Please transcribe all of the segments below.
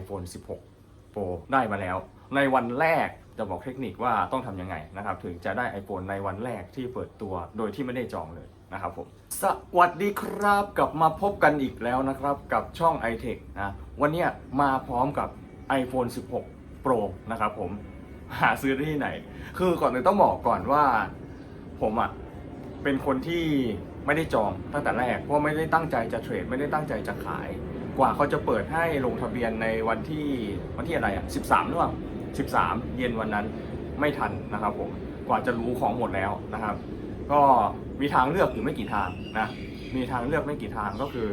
iPhone 16 Pro ได้มาแล้ว ในวันแรกจะบอกเทคนิคว่าต้องทำยังไงนะครับ ถึงจะได้ iPhone ในวันแรกที่เปิดตัวโดยที่ไม่ได้จองเลยนะครับผม สวัสดีครับกลับมาพบกันอีกแล้วนะครับ กับช่อง iTech นะวันนี้มาพร้อมกับ iPhone 16 Pro นะครับผมหาซื้อได้ที่ไหน คือก่อนอื่นต้องบอกก่อนว่าผมอะเป็นคนที่ไม่ได้จองตั้งแต่แรก เพราะไม่ได้ตั้งใจจะเทรด ไม่ได้ตั้งใจจะขาย กว่าเขาจะเปิดให้ลงทะเบียนในวันที่วันที่อะไรอะ13หรือเปล่า13 เย็นวันนั้นไม่ทันนะครับผมกว่าจะรู้ของหมดแล้วนะครับ ก็มีทางเลือกอยู่ไม่กี่ทางนะมีทางเลือกไม่กี่ทางก็คือ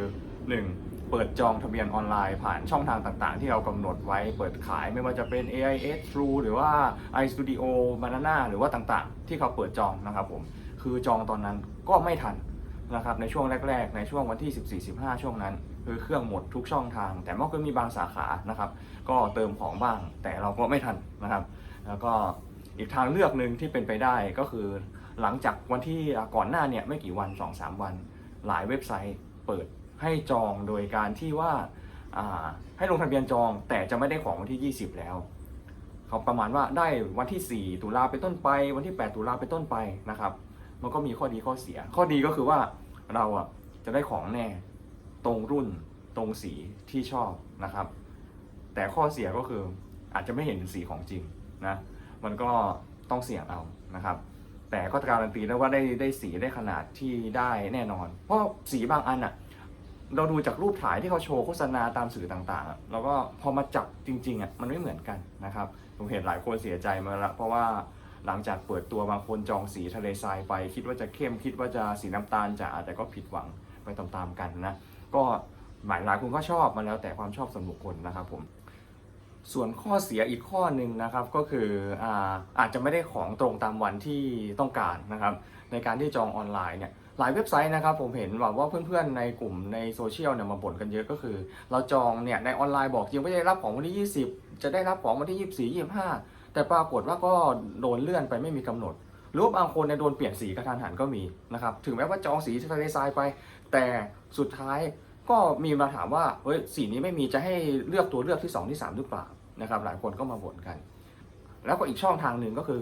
1. เปิดจองทะเบียนออนไลน์ผ่านช่องทางต่างๆ ที่เรากำหนดไว้เปิดขายไม่ว่าจะเป็น AIS True หรือว่า iStudio Banana หรือว่าต่างๆ ที่เขาเปิดจองนะครับผมคือจองตอนนั้นก็ไม่ทัน นะครับในช่วงแรก ๆ ในช่วงวันที่ 14-15 ช่วงนั้น คือเครื่องหมดทุกช่องทาง แต่มันก็มีบางสาขานะครับ ก็เติมของบ้าง แต่เราก็ไม่ทันนะครับ แล้วก็อีกทางเลือกหนึ่งที่เป็นไปได้ก็คือหลังจากวันที่ก่อนหน้าเนี่ยไม่กี่วัน 2-3 วัน หลายเว็บไซต์เปิดให้จองโดยการที่ว่าาให้ลงทะเบียนจองแต่จะไม่ได้ของวันที่ 20 แล้วเขาประมาณว่าได้วันที่ 4 ตุลาเป็นต้นไป วันที่ 8 ตุลาเป็นต้นไปนะครับ มันก็มีข้อดีข้อเสีย ข้อดีก็คือว่าเราอะจะได้ของแน่ตรงรุ่นตรงสีที่ชอบนะครับ แต่ข้อเสียก็คืออาจจะไม่เห็นสีของจริงนะมันก็ต้องเสี่ยงเอานะครับ แต่ก็การันตีได้ว่าได้ได้สีได้ขนาดที่ได้แน่นอน เพราะสีบางอันอะเราดูจากรูปถ่ายที่เขาโชว์โฆษณาตามสื่อต่างๆ แล้วก็พอมาจับจริงๆอะมันไม่เหมือนกันนะครับ ผมเห็นหลายคนเสียใจมาแล้วเพราะว่า หลังจากเปิดตัวบางคนจองสีทะเลทรายไป คิดว่าจะเข้มคิดว่าจะสีน้ำตาลจ๋าแต่ก็ผิดหวังไปตามๆกันนะ ก็หลายหลายคนก็ชอบมาแล้วแต่ความชอบส่วนบุคคลนะครับผมส่วนข้อเสียอีกข้อหนึ่งนะครับก็คืออาอาจจะไม่ได้ของตรงตามวันที่ต้องการนะครับ ในการที่จองออนไลน์เนี่ยหลายเว็บไซต์นะครับผมเห็นแบบว่าเพื่อนๆในกลุ่มในโซเชียลเนี่ยมาบ่นกันเยอะก็คือ เราจองเนี่ยในออนไลน์บอกยังไม่ได้รับของวันที่ 20 จะได้รับของวันที่ 24 25 แต่ปรากฏว่าก็โดนเลื่อนไปไม่มีกำหนด หรือว่าบางคนเนี่ยโดนเปลี่ยนสีกระทันหันก็มีนะครับ ถึงแม้ว่าจองสีทะเลทรายไป แต่สุดท้ายก็มีมาถามว่าเฮ้ยสีนี้ไม่มีจะให้เลือกตัวเลือกที่ 2 ที่ 3 หรือเปล่านะครับ หลายคนก็มาบ่นกัน แล้วก็อีกช่องทางหนึ่งก็คือ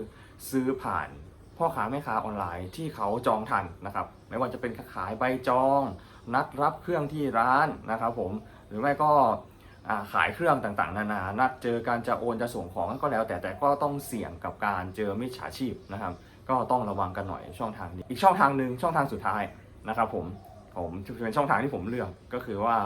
ซื้อผ่านพ่อค้าแม่ค้าออนไลน์ที่เขาจองทันนะครับ ไม่ว่าจะเป็นขายใบจอง นัดรับเครื่องที่ร้านนะครับผมหรือไม่ก็ ขายเครื่องต่างๆ นานา นัดเจอการจะโอนจะส่งของก็แล้ว แต่แต่ก็ต้องเสี่ยงกับการเจอมิจฉาชีพนะครับ ก็ต้องระวังกันหน่อยช่องทางนี้ อีกช่องทางหนึ่งช่องทางสุดท้ายนะครับผมผมเป็นช่องทางที่ผมเลือกก็คือว่า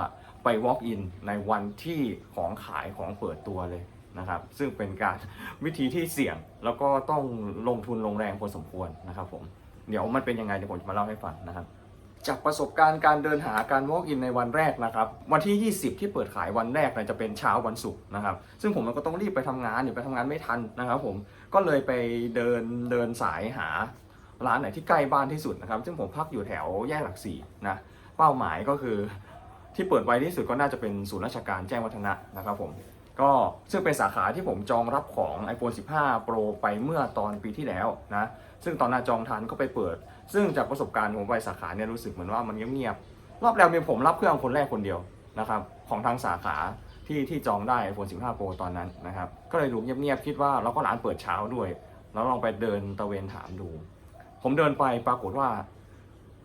ไป walk in ในวันที่ของขายของเปิดตัวเลยนะครับ ซึ่งเป็นการวิธีที่เสี่ยงแล้วก็ต้องลงทุนลงแรงพอสมควรนะครับผมเดี๋ยวมันเป็นยังไงเดี๋ยวผมจะมาเล่าให้ฟังนะครับ จากประสบการณ์การเดินหาการ walk in ในวันแรกนะครับ วันที่ 20 ที่เปิดขายวันแรกเนี่ยจะเป็นเช้าวันศุกร์นะครับ ซึ่งผมก็ต้องรีบไปทำงานอยู่ไปทำงานไม่ทันนะครับผมก็เลยไปเดินเดินสายหาร้านไหนที่ใกล้บ้านที่สุดนะครับ ซึ่งผมพักอยู่แถวแยกหลักสี่นะเป้าหมายก็คือที่เปิดไวที่สุดก็น่าจะเป็นศูนย์ราชการแจ้งวัฒนะนะครับผมก็ซึ่งเป็นสาขาที่ผมจองรับของ iPhone 15 Pro ไปเมื่อตอนปีที่แล้วนะ ซึ่งตอนนั้นจองทันก็ไปเปิด ซึ่งจากประสบการณ์ผมไปสาขาเนี่ยรู้สึกเหมือนว่ามันเงียบๆรอบแล้วมีผมรับเครื่องคนแรกคนเดียวนะครับของทางสาขาที่ที่จองได้ iPhone 15 Pro ตอนนั้นนะครับก็เลยดูเงียบๆคิดว่าเราก็ร้านเปิดเช้าด้วย แล้วลองไปเดินตะเวนถามดู ผมเดินไปปรากฏว่า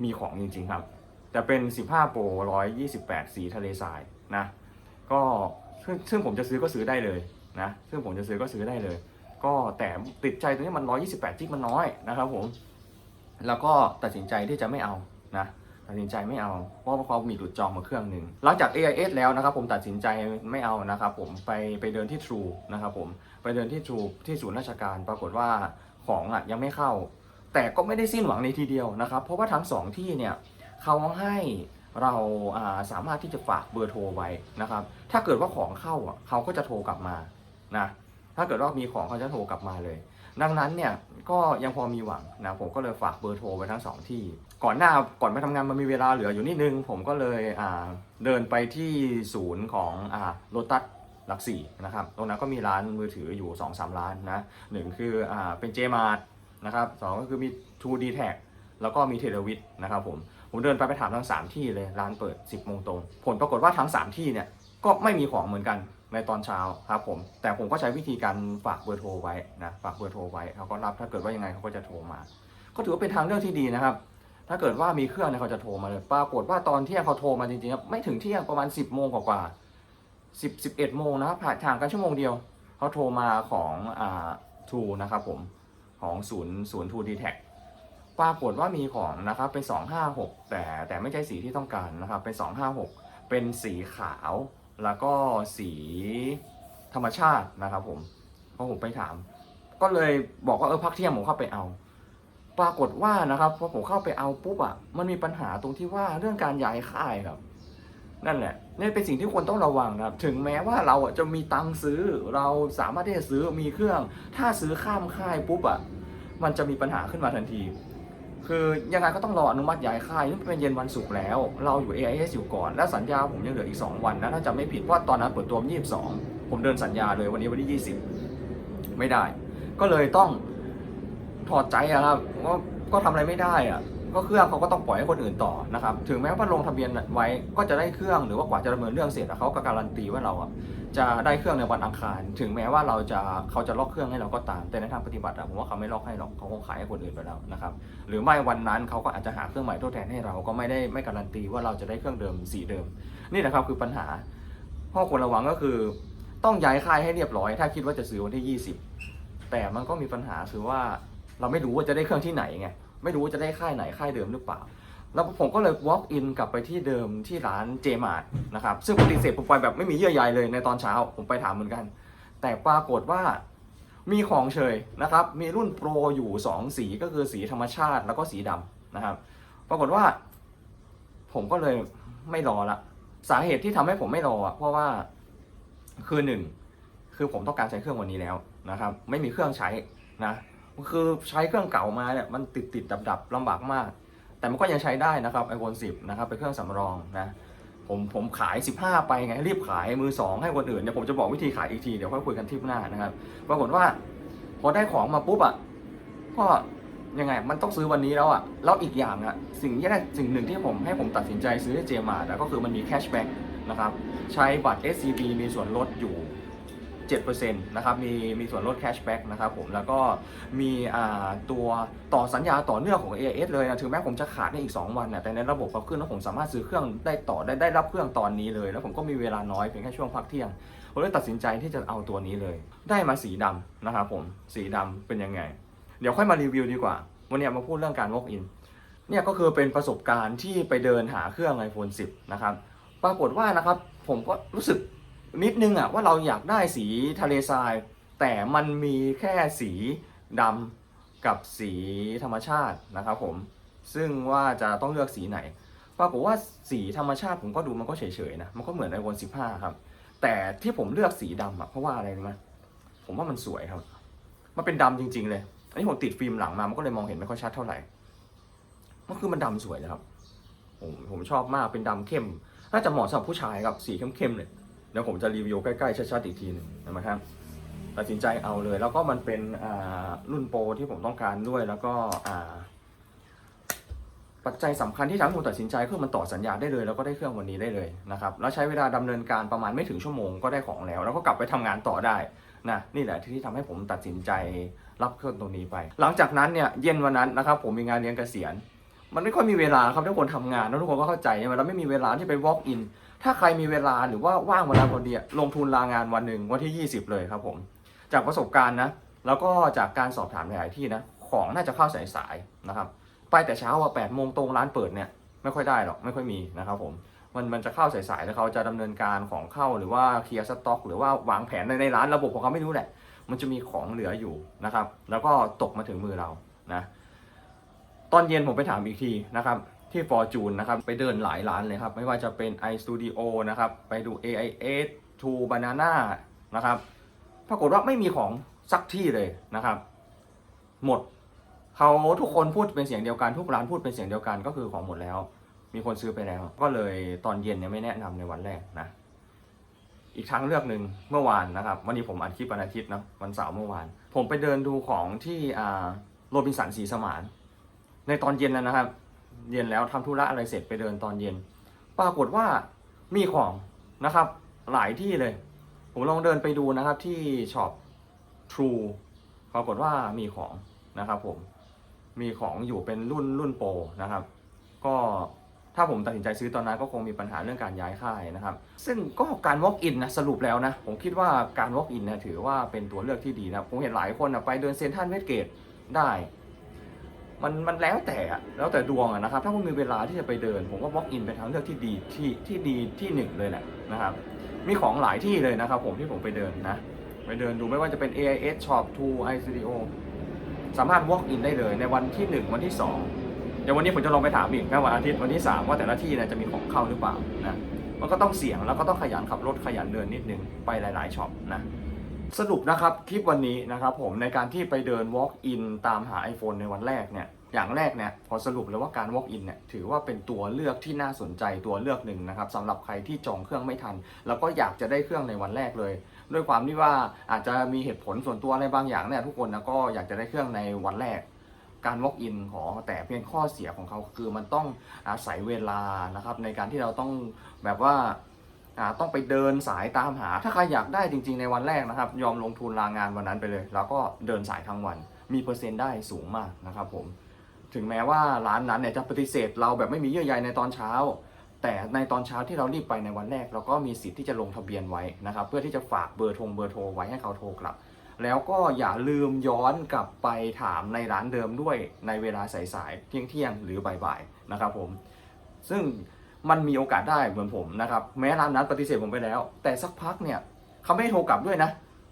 มีของจริงๆครับแต่เป็น 15 Pro 128 สีทะเลทรายนะก็ซึ่งซึ่งผมจะซื้อก็ซื้อได้เลยนะซึ่งผมจะซื้อก็ซื้อได้เลย ก็แต่ติดใจตรงนี้มัน 128จิกมันน้อยนะครับผม แล้วก็ตัดสินใจที่จะไม่เอานะตัดสินใจไม่เอา เพราะว่าเขามีหลุดจองมาเครื่องหนึ่งหลังจาก AIS แล้วนะครับผมตัดสินใจไม่เอานะครับผมไปไปเดินที่ True นะครับผมไปเดินที่ True ที่ศูนย์ราชการปรากฏว่าของอะยังไม่เข้า แต่ก็ไม่ได้สิ้นหวังในทีเดียวนะครับ เพราะว่าทั้งสองที่เนี่ยเขาให้เราาสามารถที่จะฝากเบอร์โทรไว้นะครับ ถ้าเกิดว่าของเข้าอะเขาก็จะโทรกลับมานะ ถ้าเกิดว่ามีของเขาจะโทรกลับมาเลย ดังนั้นเนี่ยก็ยังพอมีหวังนะผมก็เลยฝากเบอร์โทรไปทั้งสองที่ ก่อนหน้าก่อนไปทำงานมันมีเวลาเหลืออยู่นิดนึง ผมก็เลยเดินไปที่ศูนย์ของโลตัสหลักสี่นะครับตรงนั้นก็มีร้านมือถืออยู่2อสร้านนะหนึ่งคืออเป็นเจมาร์นะครับสองก็คือมี2 d t a c แล้วก็มีเทเลวิทนะครับผม ผมเดินไปไปถามทั้ง 3 ที่เลย ร้านเปิด 10โมงตรง ผลปรากฏว่าทั้ง 3 ที่เนี่ย ก็ไม่มีของเหมือนกัน ในตอนเช้าครับผม แต่ผมก็ใช้วิธีการฝากเบอร์โทรไว้นะฝากเบอร์โทรไว้เขาก็รับถ้าเกิดว่ายังไงเขาก็จะโทรมา ก็ถือว่าเป็นทางเลือกที่ดีนะครับ ถ้าเกิดว่ามีเครื่องเนี่ยเขาจะโทรมาเลยปรากฏว่าตอนเที่ยงเขาโทรมาจริงๆครับไม่ถึงเที่ยงประมาณ 10บโมงกว่าๆสิบสิบเอ็ดโมงนะครับผ่านทางกันชั่วโมงเดียวเขาโทรมาของอ่าทูนะครับผมของศูนย์ศูนย์ทูดีแท็ปรากฏว่ามีของนะครับเป็น 256 แต่แต่ไม่ใช่สีที่ต้องการนะครับเป็น 256 เป็นสีขาว แล้วก็สีธรรมชาตินะครับผมพอผมไปถาม ก็เลยบอกว่าเออพักเที่ยงผมเข้าไปเอา ปรากฏว่านะครับพอผมเข้าไปเอาปุ๊บอะมันมีปัญหาตรงที่ว่าเรื่องการย้ายค่ายครับ นั่นแหละนี่เป็นสิ่งที่ควรต้องระวังนะครับ ถึงแม้ว่าเราจะมีตังค์ซื้อเราสามารถที่จะซื้อมีเครื่อง ถ้าซื้อข้ามค่ายปุ๊บอะมันจะมีปัญหาขึ้นมาทันที คือยังไงก็ต้องรออนุมัติย้ายค่ายนี่เป็นเย็นวันศุกร์แล้ว เราอยู่ AIS อยู่ก่อน และสัญญาผมยังเหลืออีก 2 วันนะถ้าจะไม่ผิดเพราะว่าตอนนั้นเปิดตัวยี่สิบสองผมเดินสัญญาเลยวันนี้วันที่ 20 ไม่ได้ ก็เลยต้องถอดใจอะครับก็ก็ทำอะไรไม่ได้อะ ก็เครื่องเขาก็ต้องปล่อยให้คนอื่นต่อนะครับถึงแม้ว่าลงทะเบียนไว้ก็จะได้เครื่องหรือว่ากว่าจะดำเนินเรื่องเสร็จเขาก็การันตีว่าเราจะได้เครื่องในวันอังคาร ถึงแม้ว่าเราจะเขาจะล็อกเครื่องให้เราก็ตาม แต่ในทางปฏิบัติผมว่าเขาไม่ล็อกให้หรอกเขาคงขายให้คนอื่นไปแล้วนะครับหรือไม่วันนั้นเขาก็อาจจะหาเครื่องใหม่ทดแทนให้เราก็ไม่ได้ไม่การันตีว่าเราจะได้เครื่องเดิมสีเดิม นี่แหละครับคือปัญหาข้อควรระวังก็คือ ต้องย้ายค่ายให้เรียบร้อย ถ้าคิดว่าจะซื้อวันที่ 20 แต่มันก็มีปัญหาคือว่าเราไม่รู้ว่าจะได้เครื่องที่ไหนไง ไม่รู้จะได้ค่ายไหนค่ายเดิมหรือเปล่า แล้วผมก็เลย walk in กลับไปที่เดิมที่ร้านเจมาร์ทนะครับ ซึ่งปฏิเสธผมไปแบบไม่มีเยื่อใยเลยในตอนเช้าผมไปถามเหมือนกัน แต่ปรากฏว่ามีของเฉยนะครับ มีรุ่นโปรอยู่ 2 สีก็คือสีธรรมชาติแล้วก็สีดำนะครับ ปรากฏว่า ผมก็เลยไม่รอละ สาเหตุที่ทำให้ผมไม่รออะเพราะว่าคือหนึ่งคือผมต้องการใช้เครื่องวันนี้แล้วนะครับ ไม่มีเครื่องใช้นะ คือใช้เครื่องเก่ามาเนี่ยมันติดติดดับดับลำบากมาก แต่มันก็ยังใช้ได้นะครับ iPhone 10 นะครับเป็นเครื่องสำรองนะผมผมขาย 15 ไปไง รีบขายมือ 2 ให้คนอื่นเดี๋ยวผมจะบอกวิธีขายอีกที เดี๋ยวค่อยคุยกันทิปหน้านะครับปรากฏว่า พอได้ของมาปุ๊บอะก็ยังไงมันต้องซื้อวันนี้แล้วอะแล้วอีกอย่างอะสิ่งที่ได้สิ่งหนึ่งที่ผมให้ผมตัดสินใจซื้อให้เจมาร์ก็คือมันมีแคชแบ็กนะครับใช้บัตร SCB มีส่วนลดอยู่ 7%นะครับมีมีส่วนลดแคชแบ็กนะครับผมแล้วก็มีอ่าตัวต่อสัญญาต่อเนื่องของ AIS เลยนะถึงแม้ผมจะขาดในอีก 2 วันนะแต่ในระบบเขาขึ้นแล้วผมสามารถซื้อเครื่องได้ต่อได้ได้รับเครื่องตอนนี้เลย แล้วผมก็มีเวลาน้อยเพียงแค่ช่วงพักเที่ยงผมเลยตัดสินใจที่จะเอาตัวนี้เลย ได้มาสีดำนะครับผมสีดำเป็นยังไง เดี๋ยวค่อยมารีวิวดีกว่า วันนี้มาพูดเรื่องการ walk in เนี่ยก็คือเป็นประสบการณ์ที่ไปเดินหาเครื่อง iPhone 10 นะครับ ปรากฏว่านะครับผมก็รู้สึก นิดนึงอะว่าเราอยากได้สีทะเลทราย แต่มันมีแค่สีดำกับสีธรรมชาตินะครับผมซึ่งว่าจะต้องเลือกสีไหนปรากฏว่าสีธรรมชาติผมก็ดูมันก็เฉยๆนะมันก็เหมือน iPhone 15 ครับ แต่ที่ผมเลือกสีดำอะเพราะว่าอะไรรู้ไหมผมว่ามันสวยครับ มันเป็นดำจริง ๆ เลย อันนี้ผมติดฟิล์มหลังมา มันก็เลยมองเห็นไม่ค่อยชัดเท่าไหร่ มันคือมันดำสวยนะครับ ผมผมชอบมากเป็นดำเข้ม น่าจะเหมาะสำหรับผู้ชายครับสีเข้มๆเลย เดี๋ยวผมจะรีวิวใกล้ๆชัดๆอีกทีหนึ่งนะครับตัดสินใจเอาเลย แล้วก็มันเป็นอ่ารุ่นโปรที่ผมต้องการด้วยแล้วก็อ่าปัจจัยสำคัญที่ทำให้ผมตัดสินใจคือมันต่อสัญญาได้เลย แล้วก็ได้เครื่องวันนี้ได้เลยนะครับแล้วใช้เวลาดำเนินการประมาณไม่ถึงชั่วโมงก็ได้ของแล้ว แล้วก็กลับไปทำงานต่อได้นะนี่แหละที่ทำให้ผมตัดสินใจรับเครื่องตรงนี้ไป หลังจากนั้นเนี่ยเย็นวันนั้นนะครับ ผมมีงานเลี้ยงเกษียณ มันไม่ค่อยมีเวลาครับทุกคนทำงานแล้วทุกคนก็เข้าใจใช่ไหมเราไม่มีเวลาที่ไป walk in ถ้าใครมีเวลาหรือว่าว่างวันนั้นพอดีอะลงทุนลางานวันหนึ่งวันที่ 20 เลยครับผม จากประสบการณ์นะ แล้วก็จากการสอบถามหลายที่นะ ของน่าจะเข้าสายๆนะครับ ไปแต่เช้าอะ8โมงตรงร้านเปิดเนี่ยไม่ค่อยได้หรอกไม่ค่อยมีนะครับผมมันมันจะเข้าสายๆแล้วเขาจะดำเนินการของเข้าหรือว่าเคลียร์สต็อก หรือว่าวางแผนในในร้านระบบของเขาไม่รู้แหละ มันจะมีของเหลืออยู่นะครับ แล้วก็ตกมาถึงมือเรานะ ตอนเย็นผมไปถามอีกทีนะครับ ที่ Fortune นะครับ ไปเดินหลายร้านเลยครับ ไม่ว่าจะเป็น iStudio นะครับ ไปดู AIS to Banana นะครับ ปรากฏว่าไม่มีของสักที่เลยนะครับ หมดเขาทุกคนพูดเป็นเสียงเดียวกัน ทุกร้านพูดเป็นเสียงเดียวกันก็คือของหมดแล้ว มีคนซื้อไปแล้ว ก็เลยตอนเย็นเนี่ยไม่แนะนำในวันแรกนะ อีกทางเลือกหนึ่งเมื่อวานนะครับ วันนี้ผมอัดคลิปวันอาทิตย์นะวันเสาร์เมื่อวาน ผมไปเดินดูของที่โรบินสันสีสมาน ในตอนเย็นแล้วนะครับ เย็นแล้วทำธุระอะไรเสร็จไปเดินตอนเย็น ปรากฏว่ามีของนะครับ หลายที่เลย ผมลองเดินไปดูนะครับที่ช็อป True ปรากฏว่ามีของนะครับผมมีของอยู่เป็นรุ่นรุ่นโปรนะครับ ก็ถ้าผมตัดสินใจซื้อตอนนั้นก็คงมีปัญหาเรื่องการย้ายค่ายนะครับ ซึ่งก็การ walk in นะสรุปแล้วนะ ผมคิดว่าการ walk in นี่ยถือว่าเป็นตัวเลือกที่ดีนะ ผมเห็นหลายคนนะไปเดินเซ็นทรัลเวสเกตได้ มันมันแล้วแต่อะแล้วแต่ดวงอะนะครับ ถ้าคุณมีเวลาที่จะไปเดิน ผมว่า walk in เป็นทางเลือกที่ดีที่ที่ดีที่หนึ่งเลยแหละนะครับ มีของหลายที่เลยนะครับ ผมที่ผมไปเดินนะ ไปเดินดูไม่ว่าจะเป็น AIS Shop 2 iCDO สามารถ walk in ได้เลยในวันที่ 1 วันที่ 2 เดี๋ยววันนี้ผมจะลองไปถามอีกนะวันอาทิตย์วันที่ 3 ว่าแต่ละที่นี่ยจะมีของเข้าหรือเปล่านะมันก็ต้องเสี่ยงแล้วก็ต้องขยันขับรถขยันเดินนิดนึงไปหลาย ๆช็อปนะ สรุปนะครับคลิปวันนี้นะครับผมในการที่ไปเดิน walk in ตามหา iPhone ในวันแรกเนี่ยอย่างแรกเนี่ยพอสรุปเลยว่าการ walk in เนี่ยถือว่าเป็นตัวเลือกที่น่าสนใจตัวเลือกหนึ่งนะครับสำหรับใครที่จองเครื่องไม่ทัน แล้วก็อยากจะได้เครื่องในวันแรกเลย ด้วยความที่ว่าอาจจะมีเหตุผลส่วนตัวอะไรบางอย่างเนี่ยทุกคนนะก็อยากจะได้เครื่องในวันแรก การ walk in ของแต่เพียงข้อเสียของเขาคือมันต้องอาศัยเวลานะครับในการที่เราต้องแบบว่า ต้องไปเดินสายตามหา ถ้าใครอยากได้จริง ๆในวันแรกนะครับ ยอมลงทุนลางานวันนั้นไปเลย แล้วก็เดินสายทั้งวัน มีเปอร์เซ็นต์ได้สูงมากนะครับผม ถึงแม้ว่าร้านนั้นเนี่ยจะปฏิเสธเราแบบไม่มีเยื่อใยในตอนเช้า แต่ในตอนเช้าที่เรารีบไปในวันแรก เราก็มีสิทธิ์ที่จะลงทะเบียนไว้นะครับ เพื่อที่จะฝากเบอร์โทรเบอร์โทรไว้ให้เขาโทรกลับ แล้วก็อย่าลืมย้อนกลับไปถามในร้านเดิมด้วยในเวลาสายๆเที่ยงเที่ยงๆหรือบ่ายๆนะครับผม ซึ่ง มันมีโอกาสได้เหมือนผมนะครับแม้ร้านนั้นปฏิเสธผมไปแล้ว แต่สักพักเนี่ยเขาไม่ได้โทรกลับด้วยนะ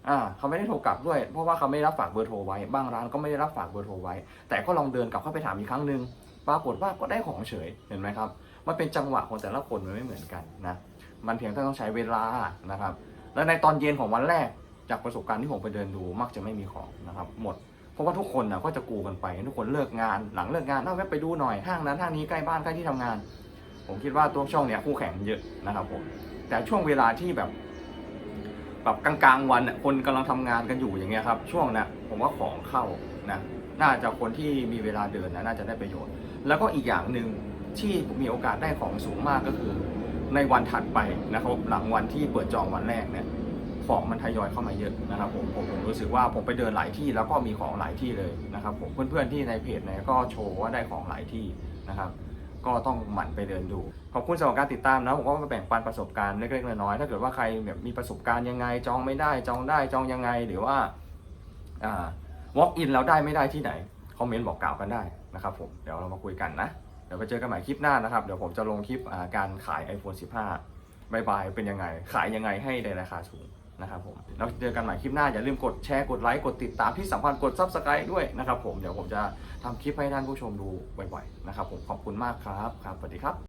อ่าเขาไม่ได้โทรกลับด้วย เพราะว่าเขาไม่ได้รับฝากเบอร์โทรไว้ บางร้านก็ไม่ได้รับฝากเบอร์โทรไว้ แต่ก็ลองเดินกลับเข้าไปถามอีกครั้งหนึ่งปรากฏว่าก็ได้ของเฉยเห็นไหมครับมันเป็นจังหวะของแต่ละคนมันไม่เหมือนกันนะมันเพียงแค่ต้องใช้เวลานะครับ และในตอนเย็นของวันแรกจากประสบการณ์ที่ผมไปเดินดูมักจะไม่มีของนะครับหมดเพราะว่าทุกคนนะก็จะกูกันไป ทุกคนเลิกงานหลังเลิกงานเอาแวะไปดูหน่อยห้างนั้นห้างนี้ใกล้บ้านใกล้ที่ทำงาน ผมคิดว่าตัวช่องเนี้ยคู่แข่งเยอะนะครับผมแต่ช่วงเวลาที่แบบแบบกลางๆวันน่ะคนกำลังทำงานกันอยู่อย่างเงี้ยครับ ช่วงนะผมว่าของเข้านะน่าจะคนที่มีเวลาเดินนะน่าจะได้ประโยชน์ แล้วก็อีกอย่างหนึ่งที่ผมมีโอกาสได้ของสูงมากก็คือ ในวันถัดไปนะครับหลังวันที่เปิดจองวันแรกเนี่ยของมันทยอยเข้ามาเยอะนะครับผมผมผมรู้สึกว่าผมไปเดินหลายที่แล้วก็มีของหลายที่เลยนะครับผมเพื่อนๆที่ในเพจเนี่ยก็โชว์ว่าได้ของหลายที่นะครับ ก็ต้องหมั่นไปเดินดู ขอบคุณสำหรับการติดตามนะผมก็มาแบ่งปันประสบการณ์เล็กๆน้อยๆถ้าเกิดว่าใครแบบมีประสบการณ์ยังไง จองไม่ได้จองได้จองยังไงหรือว่าอ่า walk in แล้วได้ไม่ได้ที่ไหนคอมเมนต์บอกกล่าวกันได้นะครับผมเดี๋ยวเรามาคุยกันนะเดี๋ยวไปเจอกันใหม่คลิปหน้านะครับ เดี๋ยวผมจะลงคลิปการขาย iPhone 15บายบายเป็นยังไง ขายยังไงให้ในราคาสูง นะครับผมแล้วเจอกันใหม่คลิปหน้า อย่าลืมกดแชร์กดไลค์กดติดตามที่สำคัญกด Subscribe ด้วยนะครับผมเดี๋ยวผมจะทำคลิปให้ท่านผู้ชมดูบ่อยๆนะครับผมขอบคุณมากครับครับสวัสดีครับ